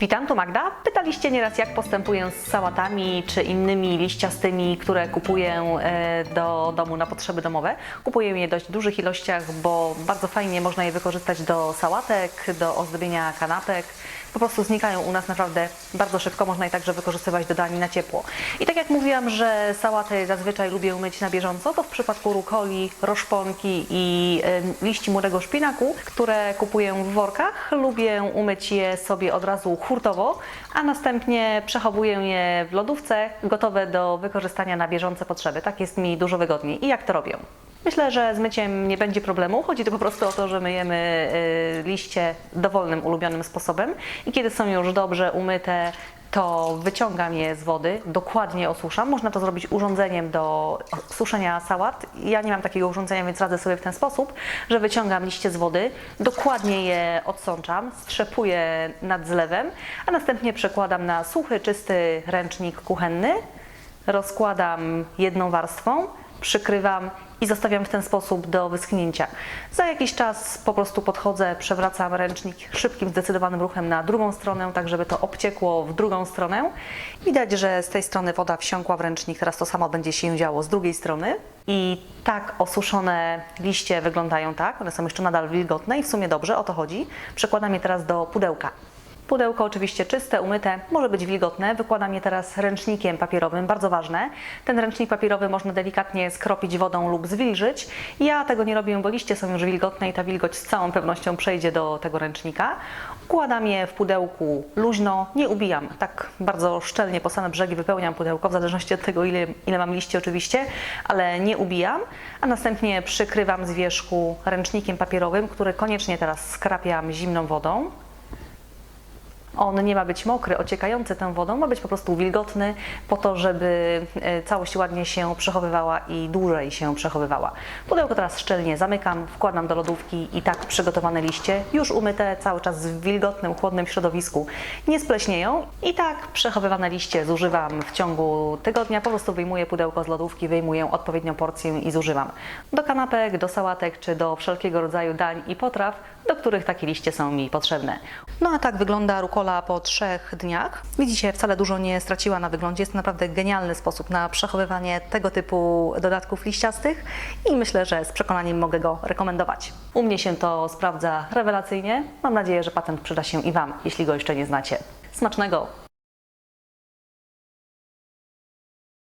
Witam, tu Magda. Pytaliście nieraz, jak postępuję z sałatami czy innymi liściastymi, które kupuję e, do domu na potrzeby domowe. Kupuję je w dość dużych ilościach, bo bardzo fajnie można je wykorzystać do sałatek, do ozdobienia kanapek. Po prostu znikają u nas naprawdę bardzo szybko, można je także wykorzystywać do dań na ciepło. I tak jak mówiłam, że sałaty zazwyczaj lubię myć na bieżąco, to w przypadku rukoli, roszponki i e, liści młodego szpinaku, które kupuję w workach, lubię umyć je sobie od razu hurtowo, a następnie przechowuję je w lodówce, gotowe do wykorzystania na bieżące potrzeby. Tak jest mi dużo wygodniej. I jak to robię? Myślę, że z myciem nie będzie problemu. Chodzi tu po prostu o to, że myjemy y, liście dowolnym, ulubionym sposobem i kiedy są już dobrze umyte, to wyciągam je z wody, dokładnie osuszam. Można to zrobić urządzeniem do suszenia sałat. Ja nie mam takiego urządzenia, więc radzę sobie w ten sposób, że wyciągam liście z wody, dokładnie je odsączam, strzepuję nad zlewem, a następnie przekładam na suchy, czysty ręcznik kuchenny, rozkładam jedną warstwą, przykrywam i zostawiam w ten sposób do wyschnięcia. Za jakiś czas po prostu podchodzę, przewracam ręcznik szybkim, zdecydowanym ruchem na drugą stronę, tak żeby to obciekło w drugą stronę. Widać, że z tej strony woda wsiąkła w ręcznik, teraz to samo będzie się działo z drugiej strony. I tak osuszone liście wyglądają tak, one są jeszcze nadal wilgotne i w sumie dobrze, o to chodzi. Przekładam je teraz do pudełka. Pudełko oczywiście czyste, umyte, może być wilgotne. Wykładam je teraz ręcznikiem papierowym, bardzo ważne. Ten ręcznik papierowy można delikatnie skropić wodą lub zwilżyć. Ja tego nie robię, bo liście są już wilgotne i ta wilgoć z całą pewnością przejdzie do tego ręcznika. Układam je w pudełku luźno, nie ubijam, tak bardzo szczelnie po same brzegi wypełniam pudełko, w zależności od tego ile, ile mam liści oczywiście, ale nie ubijam, a następnie przykrywam z wierzchu ręcznikiem papierowym, który koniecznie teraz skrapiam zimną wodą. On nie ma być mokry, ociekający tą wodą, ma być po prostu wilgotny, po to, żeby e, całość ładnie się przechowywała i dłużej się przechowywała. Pudełko teraz szczelnie zamykam, wkładam do lodówki i tak przygotowane liście, już umyte, cały czas w wilgotnym, chłodnym środowisku, nie spleśnieją. I tak przechowywane liście zużywam w ciągu tygodnia, po prostu wyjmuję pudełko z lodówki, wyjmuję odpowiednią porcję i zużywam. Do kanapek, do sałatek czy do wszelkiego rodzaju dań i potraw, do których takie liście są mi potrzebne. No a tak wygląda rukola po trzech dniach. Widzicie, wcale dużo nie straciła na wyglądzie. Jest to naprawdę genialny sposób na przechowywanie tego typu dodatków liściastych i myślę, że z przekonaniem mogę go rekomendować. U mnie się to sprawdza rewelacyjnie. Mam nadzieję, że patent przyda się i Wam, jeśli go jeszcze nie znacie. Smacznego!